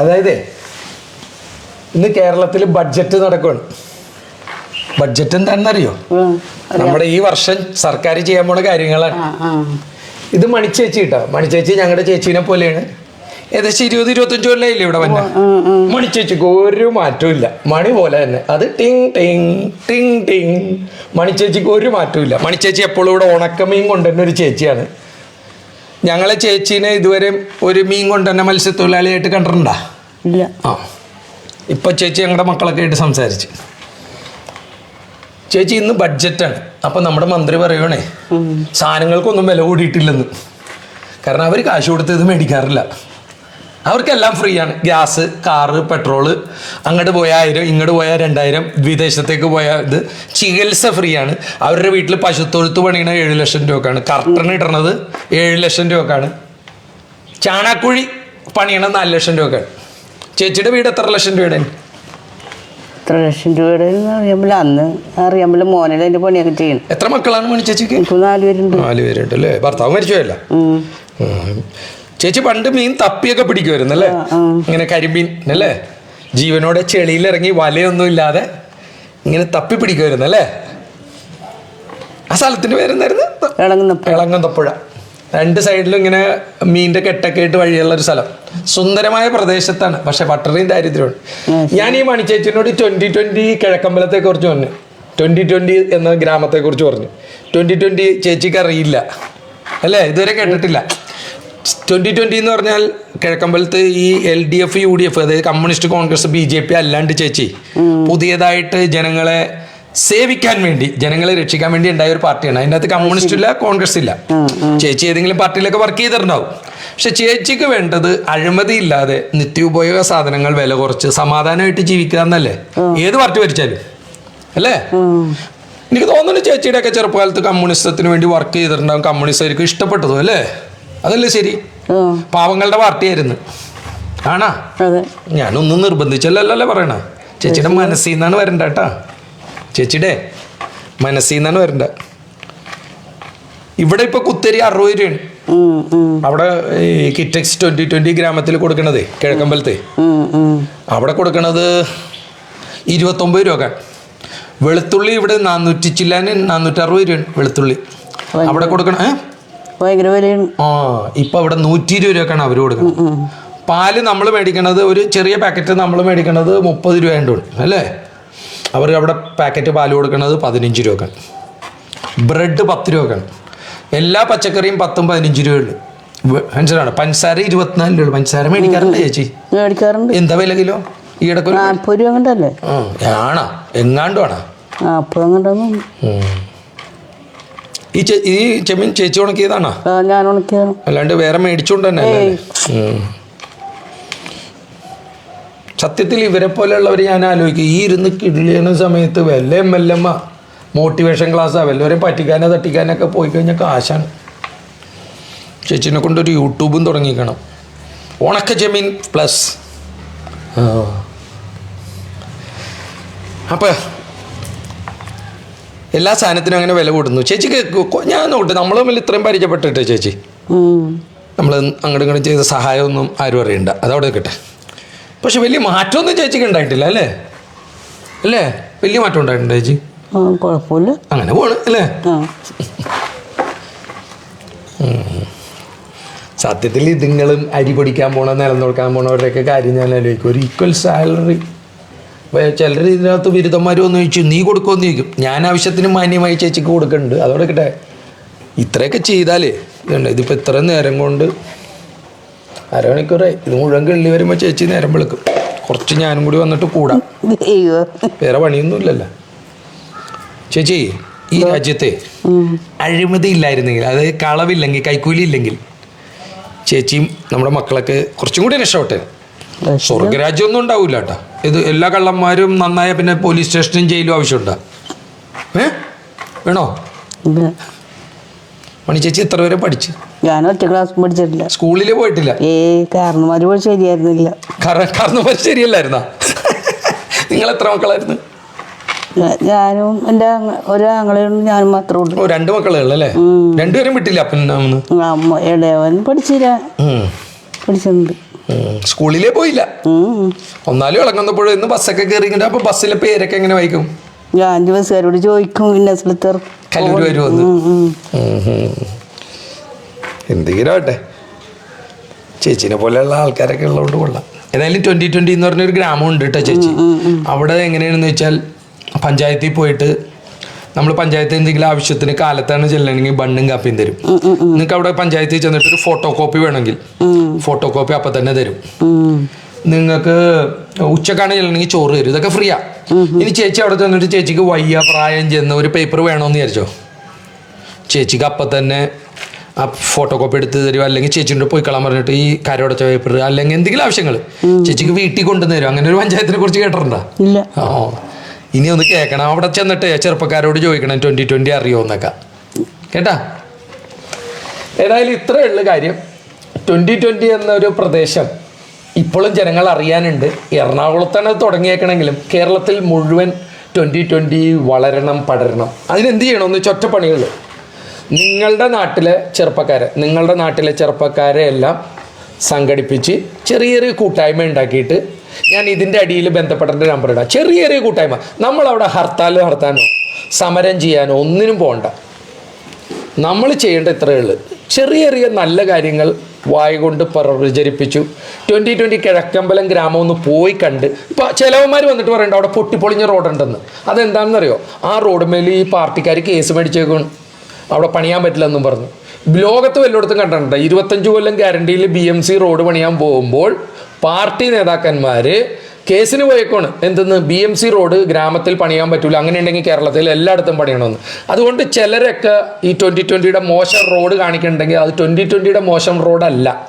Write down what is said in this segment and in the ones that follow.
അതായത് ഇന്ന് കേരളത്തിൽ ബഡ്ജറ്റ് നടക്കുകയാണ് ബഡ്ജറ്റ് എന്താണെന്നറിയോ. നമ്മുടെ ഈ വർഷം സർക്കാർ ചെയ്യാൻ പോണ കാര്യങ്ങളാണ്. ഇത് മണിച്ചേച്ചി കേട്ടോ മണിച്ചേച്ചി ഞങ്ങളുടെ ചേച്ചീനെ പോലെയാണ്. ഏകദേശം ഇരുപത് ഇരുപത്തഞ്ച് കൊല്ലായില്ലേ ഇവിടെ വന്നെ. മണിച്ചേച്ചിക്ക് ഒരു മാറ്റവും ഇല്ല. മണി പോലെ തന്നെ. അത് ടിങ് ടിങ് ടിങ് ടിങ്. മണിച്ചേച്ചിക്ക് ഒരു മാറ്റവും ഇല്ല. മണിച്ചേച്ചി എപ്പോഴും ഇവിടെ ഉണക്കമീൻ കൊണ്ടുവരുന്ന ഒരു ചേച്ചിയാണ്. ഞങ്ങളെ ചേച്ചീനെ ഇതുവരെ ഒരു മീൻ കൊണ്ട് തന്നെ മത്സ്യത്തൊഴിലാളിയായിട്ട് കണ്ടിട്ടുണ്ടാ? ഇല്ല. ആ. ഇപ്പൊ ചേച്ചി ഞങ്ങളുടെ മക്കളൊക്കെ ആയിട്ട് സംസാരിച്ച്. ചേച്ചി ഇന്ന് ബഡ്ജറ്റാണ്. അപ്പൊ നമ്മുടെ മന്ത്രി പറയണേ. സാധനങ്ങൾക്കൊന്നും വില കൂടിയിട്ടില്ലെന്ന്. കാരണം അവർ കാശ് കൊടുത്ത് ഇത് മേടിക്കാറില്ല. അവർക്കെല്ലാം ഫ്രീ ആണ് ഗ്യാസ് കാറ് പെട്രോൾ. അങ്ങോട്ട് പോയാൽ ആയിരം ഇങ്ങോട്ട് പോയാൽ രണ്ടായിരം. വിദേശത്തേക്ക് പോയാൽ ഇത് ചികിത്സ ഫ്രീ ആണ് അവരുടെ വീട്ടിൽ പശുത്തൊഴുത്ത് പണിയണ ഏഴ് ലക്ഷം രൂപക്കാണ്. കർട്ടൺ ഇടണത് ഏഴ് ലക്ഷം രൂപക്കാണ്. ചാണാക്കുഴി പണിയണത് നാല് ലക്ഷം രൂപക്കാണ്. ചേച്ചിയുടെ വീട് എത്ര ലക്ഷം രൂപയുടെ? എത്ര ലക്ഷം രൂപയുടെ അറിയാമല്ല അന്ന് അറിയാമല്ല മോനെ അതിന്റെ പണിയൊക്കെ ചെയ്യണം. എത്ര മക്കളാണ് മണി ചേച്ചിക്ക്? എനിക്ക് നാല് പേരുണ്ട്. നാല് പേരുണ്ട് അല്ലേ? ഭർത്താവ് മരിച്ചോ ഉം. ചേച്ചി പണ്ട് മീൻ തപ്പിയൊക്കെ പിടിക്കുമായിരുന്നു അല്ലേ ഇങ്ങനെ കരിമീൻ അല്ലേ? ജീവനോടെ ചെളിയിലിറങ്ങി വലയൊന്നും ഇല്ലാതെ ഇങ്ങനെ തപ്പി പിടിക്കുമായിരുന്നു അല്ലേ ആ സ്ഥലത്തിന്റെ പേരെന്തായിരുന്നു? ഇളങ്ങുന്നപ്പുഴ രണ്ട് സൈഡിലും ഇങ്ങനെ മീനിന്റെ കെട്ടൊക്കെ ആയിട്ട് വഴിയുള്ള ഒരു സ്ഥലം. സുന്ദരമായ പ്രദേശത്താണ്. പക്ഷെ പട്ടറിയും ദാരിദ്ര്യമാണ് ഞാൻ ഈ മണിച്ചേച്ചിനോട് ട്വന്റി ട്വന്റി കിഴക്കമ്പലത്തെ കുറിച്ച് പറഞ്ഞു. ട്വന്റി ട്വന്റി എന്ന ഗ്രാമത്തെ കുറിച്ച് പറഞ്ഞു. ട്വന്റി ട്വന്റി ചേച്ചിക്ക് അറിയില്ല അല്ലേ? ഇതുവരെ കേട്ടിട്ടില്ല. ട്വന്റി ട്വന്റി എന്ന് പറഞ്ഞാൽ കിഴക്കമ്പലത്ത് ഈ L D F U D F അതായത് communist Congress B J P അല്ലാണ്ട് ചേച്ചി പുതിയതായിട്ട് ജനങ്ങളെ സേവിക്കാൻ വേണ്ടി ജനങ്ങളെ രക്ഷിക്കാൻ വേണ്ടി ഉണ്ടായ ഒരു പാർട്ടിയാണ്. അതിന്റെ അകത്ത് കമ്മ്യൂണിസ്റ്റ് ഇല്ല കോൺഗ്രസ് ഇല്ല. ചേച്ചി ഏതെങ്കിലും പാർട്ടിയിലൊക്കെ വർക്ക് ചെയ്തിട്ടുണ്ടാവും. പക്ഷെ ചേച്ചിക്ക് വേണ്ടത് അഴിമതി ഇല്ലാതെ നിത്യോപയോഗ സാധനങ്ങൾ വില കുറച്ച് സമാധാനമായിട്ട് ജീവിക്കുക എന്നല്ലേ? ഏത് പാർട്ടി ഭരിച്ചാലും. അല്ലേ? എനിക്ക് തോന്നുന്നു ചേച്ചിയുടെ ഒക്കെ ചെറുപ്പകാലത്ത് കമ്മ്യൂണിസത്തിന് വേണ്ടി വർക്ക് ചെയ്തിട്ടുണ്ടാവും. കമ്മ്യൂണിസ്റ്റ് ഇഷ്ടപ്പെട്ടതും അല്ലേ? അതല്ലേ ശരി? പാവങ്ങളുടെ പാർട്ടിയായിരുന്നു. ആണാ? ഞാനൊന്നും നിർബന്ധിച്ചല്ലല്ലേ പറയണ? ചേച്ചിയുടെ മനസ്സിൽ നിന്നാണ് വരണ്ട കേട്ടാ. ചേച്ചിയുടെ മനസ്സിൽ നിന്നാണ് വരണ്ട. ഇവിടെ ഇപ്പൊ കുത്തരി അറുപത് രൂപയാണ്. അവിടെ ഈ കിറ്റക്സ് ട്വന്റി ട്വന്റി ഗ്രാമത്തിൽ കൊടുക്കണത് കിഴക്കമ്പലത്തെ. അവിടെ കൊടുക്കണത് ഇരുപത്തൊമ്പത് രൂപ വെളുത്തുള്ളി ഇവിടെ നാനൂറ്റി ചില്ലാന് നാനൂറ്റി അറുപത് രൂപയാണ് വെളുത്തുള്ളി. അവിടെ കൊടുക്കണ ഭയങ്കര വിലയാണ്. ആ ഇപ്പൊ ഇവിടെ നൂറ്റി ഇരുപത് രൂപക്കാണ് അവർ കൊടുക്കുന്നത്. പാൽ നമ്മൾ മേടിക്കണത് ഒരു ചെറിയ പാക്കറ്റ് നമ്മൾ മേടിക്കണത് മുപ്പത് രൂപ ഉണ്ട് അല്ലേ? അവർ അവിടെ പാക്കറ്റ് പാൽ കൊടുക്കണത് പതിനഞ്ച് രൂപക്കാണ്. ബ്രെഡ് പത്ത് രൂപക്കാണ്. എല്ലാ പച്ചക്കറിയും പത്തും പതിനഞ്ച് രൂപയുള്ളൂ മനസ്സിലാണ് പഞ്ചസാര ഇരുപത്തിനാല് രൂപ പഞ്ചസാര മേടിക്കാറുണ്ട് ചേച്ചി. മേടിക്കാറുണ്ട്. എന്താ വില കിലോ? ഈ ഒരു നാൽപ്പത് രൂപ കണ്ടല്ലേ ആ ആണാ? എങ്ങാണ്ടും ആണോ? നാൽപ്പത് കണ്ടെന്നു ഉം. ഈ ഈ ചെമ്മീൻ ചേച്ചി ഉണക്കിയതാണോ? ഞാൻ ഉണക്കിയതാണ്. അല്ലാണ്ട് വേറെ മേടിച്ചോണ്ട് തന്നെ സത്യത്തിൽ ഇവരെ പോലെയുള്ളവർ ഞാൻ ആലോചിക്കും. ഈ ഇരുന്ന് കിടിലിയണ സമയത്ത് വല്ല എം എൽ എം മോട്ടിവേഷൻ ക്ലാസ്സാ വല്ലവരെയും പറ്റിക്കാനോ തട്ടിക്കാനൊക്കെ പോയി കഴിഞ്ഞാൽ കാശാണ്. ചേച്ചിനെ കൊണ്ടൊരു യൂട്യൂബും തുടങ്ങിക്കണം. ഉണക്ക ചെമ്മീൻ പ്ലസ്. അപ്പം എല്ലാ സാധനത്തിനും അങ്ങനെ വില കൂടുന്നു. ചേച്ചിക്ക് ഞാൻ നോക്കട്ടെ നമ്മൾ തമ്മിൽ ഇത്രയും പരിചയപ്പെട്ടിട്ട് ചേച്ചി? നമ്മൾ അങ്ങോട്ടും ഇങ്ങോട്ടും ചെയ്ത സഹായമൊന്നും ആരും അറിയണ്ട. അതവിടെ നിൽക്കട്ടെ. പക്ഷെ വലിയ മാറ്റമൊന്നും ചേച്ചിക്ക് ഉണ്ടായിട്ടില്ല അല്ലേ? അല്ലേ? വലിയ മാറ്റം ഉണ്ടായിട്ടുണ്ട് ചേച്ചി? കുഴപ്പമില്ല. അങ്ങനെ പോണ് അല്ലേ? സത്യത്തിൽ ഇതുങ്ങളും അരി പൊടിക്കാൻ പോണ നിലം നോക്കാൻ പോണവരുടെയൊക്കെ കാര്യം ഞാൻ ആലോചിക്കും. ഒരു ഈക്വൽ സാലറി ചിലർ ഇതിനകത്ത് ബിരുദന്മാർ വന്ന് ചോദിച്ചു നീ കൊടുക്കുമെന്ന് ചോദിക്കും. ഞാൻ ആവശ്യത്തിന് മാന്യമായി ചേച്ചിക്ക് കൊടുക്കുന്നുണ്ട് അതോടെ കിട്ടെ. ഇത്രയൊക്കെ ചെയ്താലേ ഇതുണ്ട്. ഇതിപ്പോൾ ഇത്ര നേരം കൊണ്ട് അരമണിക്കൂറായി. ഇത് മുഴുവൻ കിള്ളി വരുമ്പോൾ ചേച്ചി നേരം വിളിക്കും. കുറച്ച് ഞാനും കൂടി വന്നിട്ട് കൂടാം. വേറെ പണിയൊന്നും ഇല്ലല്ലോ ചേച്ചി ഈ രാജ്യത്തെ. അഴിമതി ഇല്ലായിരുന്നെങ്കിൽ അതായത് കളവില്ലെങ്കിൽ കൈക്കൂലി ഇല്ലെങ്കിൽ ചേച്ചിയും നമ്മുടെ മക്കളൊക്കെ കുറച്ചും കൂടി രക്ഷപ്പെട്ടെ. സ്വർഗരാജ്യമൊന്നും ഉണ്ടാവില്ല കേട്ടോ ഇത് എല്ലാ കള്ളന്മാരും നന്നായ പിന്നെ പോലീസ് സ്റ്റേഷനും ജയിലും ആവശ്യമുണ്ടോ. ഏ? വേണോ. മണി ചേച്ചി എത്ര വരെ പഠിച്ചു? ഞാൻ ഒറ്റ ക്ലാസ് പഠിച്ചിട്ടില്ല. സ്കൂളിൽ പോയിട്ടില്ല? ഏ കാരണന്മാര് പോയി ശരിയായിരുന്നില്ല. കാരണം കാരണം പോലെ ശരിയല്ലായിരുന്നാ? നിങ്ങൾ എത്ര മക്കളായിരുന്നു? ഞാനും എന്റെ ഒരു ഒരാങ്ങളെയും ഞാനും മാത്രമേ ഉള്ളൂ. ഓ രണ്ട് മക്കളേ ഉള്ളു അല്ലേ രണ്ടുപേരും വിട്ടില്ല അമ്മ ഇളയവൻ പഠിച്ചില്ല. പഠിച്ചിട്ടുണ്ട്. സ്കൂളിലേ പോയില്ല. ഒന്നാലും ഇളങ്ങുന്നപ്പോഴും ഇന്ന് ബസ്സൊക്കെ കയറി അപ്പൊ ബസ്സിലെ പേരൊക്കെ എങ്ങനെ വായിക്കും? ഞാൻ ബസ്സുകാരോട് ചോദിക്കും കല്ലൂർ വരുമെന്ന്. എന്തെങ്കിലും ചേച്ചിനെ പോലെയുള്ള ആൾക്കാരൊക്കെ ഉള്ളതുകൊണ്ട് കൊള്ളാം. ഏതായാലും ട്വന്റി ട്വന്റി എന്ന് പറഞ്ഞൊരു ഗ്രാമം ഉണ്ട് കേട്ടോ ചേച്ചി. അവിടെ എങ്ങനെയാണെന്ന് വെച്ചാൽ പഞ്ചായത്തിൽ പോയിട്ട് നമ്മൾ പഞ്ചായത്ത് എന്തെങ്കിലും ആവശ്യത്തിന് കാലത്താണ് ചെല്ലണമെങ്കിൽ ബണ്ണും കാപ്പിയും തരും. നിങ്ങൾക്ക് അവിടെ പഞ്ചായത്തിൽ ചെന്നിട്ട് ഒരു ഫോട്ടോ കോപ്പി വേണമെങ്കിൽ ഫോട്ടോ കോപ്പി അപ്പം തന്നെ തരും. നിങ്ങൾക്ക് ഉച്ചക്കാണ് ചെല്ലണമെങ്കിൽ ചോറ് തരും. ഇതൊക്കെ ഫ്രീയാ ഇനി ചേച്ചി അവിടെ ചെന്നിട്ട് ചേച്ചിക്ക് വയ്യ പ്രായം ചെന്ന് ഒരു പേപ്പർ വേണമെന്ന് വിചാരിച്ചോ? ചേച്ചിക്ക് അപ്പം തന്നെ ആ ഫോട്ടോ കോപ്പി എടുത്ത് തരും. അല്ലെങ്കിൽ ചേച്ചിന്റെ പോയി കളാൻ പറഞ്ഞിട്ട് ഈ കരടച്ച പേപ്പർ അല്ലെങ്കിൽ എന്തെങ്കിലും ആവശ്യങ്ങൾ ചേച്ചിക്ക് വീട്ടിൽ കൊണ്ടുവന്ന് തരും അങ്ങനെ ഒരു പഞ്ചായത്തിനെ കുറിച്ച് കേട്ടിട്ടുണ്ടോ? ആ. ഇനി ഒന്ന് കേൾക്കണം. അവിടെ ചെന്നിട്ട് ചെറുപ്പക്കാരോട് ചോദിക്കണം ട്വന്റി ട്വന്റി അറിയോ? എന്നൊക്കെ. കേട്ടാ? ഏതായാലും ഇത്രയേ ഉള്ളു കാര്യം. ട്വന്റി ട്വന്റി എന്നൊരു പ്രദേശം ഇപ്പോഴും ജനങ്ങൾ അറിയാനുണ്ട്. എറണാകുളത്താണ് അത് തുടങ്ങിയേക്കണമെങ്കിലും കേരളത്തിൽ മുഴുവൻ ട്വന്റി ട്വന്റി വളരണം പടരണം. അതിനെന്ത് ചെയ്യണമെന്ന് ചൊറ്റപ്പണികൾ നിങ്ങളുടെ നാട്ടിലെ ചെറുപ്പക്കാരെ നിങ്ങളുടെ നാട്ടിലെ ചെറുപ്പക്കാരെ എല്ലാം സംഘടിപ്പിച്ച് ചെറിയ ചെറിയ കൂട്ടായ്മ ഉണ്ടാക്കിയിട്ട് ഞാൻ ഇതിന്റെ അടിയിൽ ബന്ധപ്പെട്ട നമ്പർ ഇടാം. ചെറിയ ചെറിയ കൂട്ടായ്മ. നമ്മളവിടെ ഹർത്താലോ ഹർത്താനോ സമരം ചെയ്യാനോ ഒന്നിനും പോകണ്ട. നമ്മൾ ചെയ്യേണ്ട ഇത്രയേ ചെറിയ ചെറിയ നല്ല കാര്യങ്ങൾ വായ കൊണ്ട് പ്രചരിപ്പിച്ചു. ട്വന്റി ട്വന്റി കിഴക്കമ്പലം ഗ്രാമം ഒന്ന് പോയി കണ്ട് ഇപ്പോൾ ചിലവന്മാർ വന്നിട്ട് പറയണ്ട അവിടെ പൊട്ടിപ്പൊളിഞ്ഞ റോഡുണ്ടെന്ന്. അതെന്താണെന്നറിയോ? ആ റോഡ് മേൽ ഈ പാർട്ടിക്കാർ കേസ് മേടിച്ചേക്കും അവിടെ പണിയാൻ പറ്റില്ലെന്നും പറഞ്ഞു. ലോകത്ത് വല്ലയിടത്തും കണ്ടിട്ടുണ്ട്? ഇരുപത്തഞ്ച് കൊല്ലം ഗ്യാരണ്ടിയിൽ ബി എം സി റോഡ് പണിയാൻ പോകുമ്പോൾ പാർട്ടി നേതാക്കന്മാർ കേസിന് പോയേക്കോണ് എന്തെന്ന്? ബി എം സി റോഡ് ഗ്രാമത്തിൽ പണിയാൻ പറ്റൂല. അങ്ങനെ ഉണ്ടെങ്കിൽ കേരളത്തിൽ എല്ലായിടത്തും പണിയണമെന്ന്. അതുകൊണ്ട് ചിലരൊക്കെ ഈ ട്വന്റി ട്വന്റിയുടെ മോശം റോഡ് കാണിക്കുന്നുണ്ടെങ്കിൽ അത് ട്വന്റി ട്വന്റിയുടെ മോശം റോഡല്ല.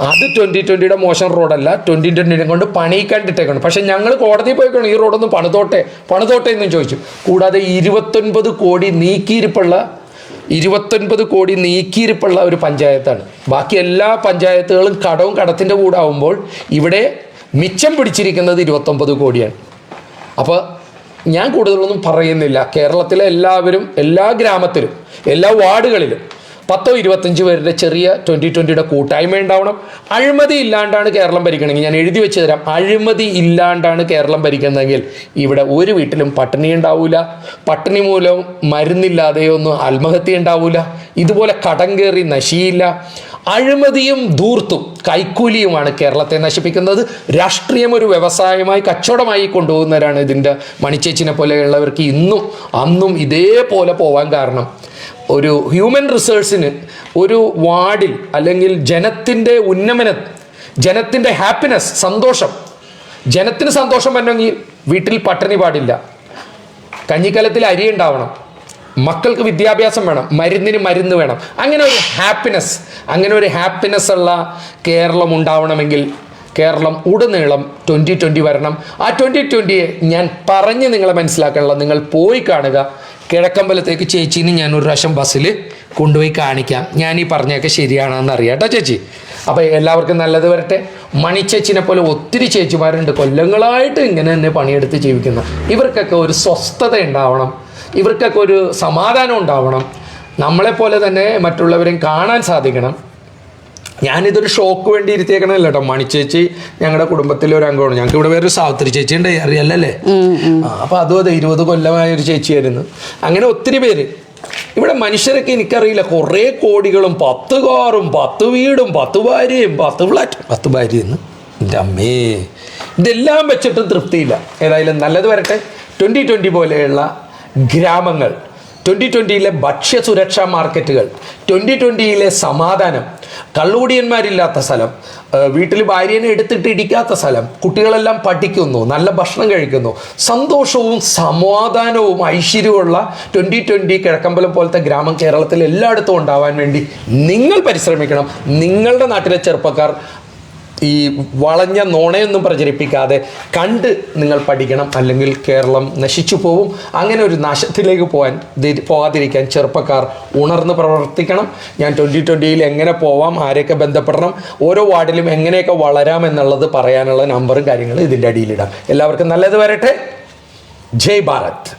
അത് ട്വന്റി ട്വന്റിയുടെ മോശം റോഡല്ല. ട്വന്റി ട്വന്റിനെ കൊണ്ട് പണിയിക്കാണ്ടിട്ടേക്കാണ് പക്ഷേ ഞങ്ങൾ കോടതിയിൽ പോയിക്കാണ് ഈ റോഡൊന്ന് പണിതോട്ടെ. പണിതോട്ടെ എന്നും ചോദിച്ചു. കൂടാതെ ഇരുപത്തൊൻപത് കോടി നീക്കിയിരിപ്പുള്ള ഇരുപത്തൊൻപത് കോടി നീക്കിയിരിപ്പുള്ള ഒരു പഞ്ചായത്താണ്. ബാക്കി എല്ലാ പഞ്ചായത്തുകളും കടവും കടത്തിന്റെ കൂടാവുമ്പോൾ ഇവിടെ മിച്ചം പിടിച്ചിരിക്കുന്നത് ഇരുപത്തൊമ്പത് കോടിയാണ്. അപ്പോൾ ഞാൻ കൂടുതലൊന്നും പറയുന്നില്ല. കേരളത്തിലെ എല്ലാവരും എല്ലാ ഗ്രാമത്തിലും എല്ലാ വാർഡുകളിലും പത്തോ ഇരുപത്തഞ്ച് പേരുടെ ചെറിയ ട്വന്റി ട്വന്റിയുടെ കൂട്ടായ്മ ഉണ്ടാവണം. അഴിമതി ഇല്ലാണ്ടാണ് കേരളം ഭരിക്കണമെങ്കിൽ ഞാൻ എഴുതി വെച്ച് തരാം. അഴിമതി ഇല്ലാണ്ടാണ് കേരളം ഭരിക്കുന്നതെങ്കിൽ ഇവിടെ ഒരു വീട്ടിലും പട്ടിണി ഉണ്ടാവില്ല പട്ടിണി മൂലം മരുന്നില്ലാതെയൊന്നും ആത്മഹത്യ ഉണ്ടാവില്ല ഇതുപോലെ കടം കയറി നശിയില്ല. അഴിമതിയും ധൂർത്തും കൈക്കൂലിയുമാണ് കേരളത്തെ നശിപ്പിക്കുന്നത്. രാഷ്ട്രീയം ഒരു വ്യവസായമായി കച്ചവടമായി കൊണ്ടുപോകുന്നവരാണ് ഇതിന്റെ മണിച്ചേച്ചിനെ പോലെയുള്ളവർക്ക് ഇന്നും അന്നും ഇതേപോലെ പോവാൻ കാരണം. ഒരു ഹ്യൂമൻ റിസോഴ്സിന് ഒരു വാർഡിൽ അല്ലെങ്കിൽ ജനത്തിന്റെ ഉന്നമന ജനത്തിന്റെ ഹാപ്പിനെസ് സന്തോഷം ജനത്തിന് സന്തോഷം വരണമെങ്കിൽ വീട്ടിൽ പട്ടിണി പാടില്ല. കഞ്ഞിക്കലത്തിൽ അരി ഉണ്ടാവണം. മക്കൾക്ക് വിദ്യാഭ്യാസം വേണം മരുന്നിന് മരുന്ന് വേണം. അങ്ങനെ ഒരു ഹാപ്പിനെസ് അങ്ങനെ ഒരു ഹാപ്പിനെസ് ഉള്ള കേരളം ഉണ്ടാവണമെങ്കിൽ കേരളം ഉടനീളം ട്വന്റി ട്വന്റി വരണം. ആ ട്വന്റി ട്വന്റിയെ ഞാൻ പറഞ്ഞ് നിങ്ങളെ മനസ്സിലാക്കാനുള്ള നിങ്ങൾ പോയി കാണുക. കിഴക്കമ്പലത്തേക്ക് ചേച്ചി ഞാൻ ഒരു പ്രാവശ്യം ബസ്സിൽ കൊണ്ടുപോയി കാണിക്കാം. ഞാൻ ഈ പറഞ്ഞൊക്കെ ശരിയാണെന്ന് അറിയാം കേട്ടോ ചേച്ചി. അപ്പോൾ എല്ലാവർക്കും നല്ലത് വരട്ടെ. മണിച്ചേച്ചിനെ പോലെ ഒത്തിരി ചേച്ചിമാരുണ്ട്. കൊല്ലങ്ങളായിട്ട് ഇങ്ങനെ തന്നെ പണിയെടുത്ത് ജീവിക്കുന്നു. ഇവർക്കൊക്കെ ഒരു സ്വസ്ഥത ഉണ്ടാവണം. ഇവർക്കൊക്കെ ഒരു സമാധാനം ഉണ്ടാവണം. നമ്മളെപ്പോലെ തന്നെ മറ്റുള്ളവരെയും കാണാൻ സാധിക്കണം. ഞാനിതൊരു ഷോക്ക് വേണ്ടി ഇരുത്തിയേക്കണമല്ല കേട്ടോ ചേച്ചി ഞങ്ങളുടെ കുടുംബത്തിലെ ഒരു അംഗമാണ്. ഞങ്ങൾക്ക് ഇവിടെ വേറൊരു സാവിത്രി ചേച്ചി ഉണ്ട് അറിയാലല്ലേ? അപ്പോൾ അപ്പൊ അതും അതെ ഇരുപത് കൊല്ലമായ ഒരു ചേച്ചിയായിരുന്നു. അങ്ങനെ ഒത്തിരി പേര്. ഇവിടെ മനുഷ്യരൊക്കെ എനിക്കറിയില്ല. കുറേ കോടികളും പത്ത് കാറും പത്ത് വീടും പത്ത് ഭാര്യയും പത്ത് ഫ്ലാറ്റ് പത്ത് ഭാര്യ എന്ന് എന്റെ അമ്മേ. ഇതെല്ലാം വെച്ചിട്ടും തൃപ്തിയില്ല. ഏതായാലും നല്ലത് വരട്ടെ. ട്വന്റി ട്വന്റി പോലെയുള്ള ഗ്രാമങ്ങൾ. ട്വന്റി ട്വന്റിയിലെ ഭക്ഷ്യസുരക്ഷാ മാർക്കറ്റുകൾ. ട്വന്റി ട്വന്റിയിലെ സമാധാനം. കള്ളുകുടിയന്മാരില്ലാത്ത സ്ഥലം. വീട്ടിൽ ഭാര്യനെ എടുത്തിട്ട് ഇടിക്കാത്ത സ്ഥലം. കുട്ടികളെല്ലാം പഠിക്കുന്നു. നല്ല ഭക്ഷണം കഴിക്കുന്നു. സന്തോഷവും സമാധാനവും ഐശ്വര്യവുമുള്ള ട്വന്റി ട്വന്റി കിഴക്കമ്പലം പോലത്തെ ഗ്രാമം കേരളത്തിൽ എല്ലായിടത്തും ഉണ്ടാവാൻ വേണ്ടി നിങ്ങൾ പരിശ്രമിക്കണം. നിങ്ങളുടെ നാട്ടിലെ ചെറുപ്പക്കാർ ഈ വളഞ്ഞ നോണയൊന്നും പ്രചരിപ്പിക്കാതെ കണ്ട് നിങ്ങൾ പഠിക്കണം അല്ലെങ്കിൽ കേരളം നശിച്ചു പോവും. അങ്ങനെ ഒരു നാശത്തിലേക്ക് പോകാൻ പോകാതിരിക്കാൻ ചെറുപ്പക്കാർ ഉണർന്ന് പ്രവർത്തിക്കണം. ഞാൻ ട്വന്റി ട്വന്റിയിൽ എങ്ങനെ പോവാം ആരെയൊക്കെ ബന്ധപ്പെടണം ഓരോ വാർഡിലും എങ്ങനെയൊക്കെ വളരാം എന്നുള്ളത് പറയാനുള്ള നമ്പറും കാര്യങ്ങളും ഇതിന്റെ അടിയിലിടാം എല്ലാവർക്കും നല്ലത് വരട്ടെ. ജയ് ഭാരത്.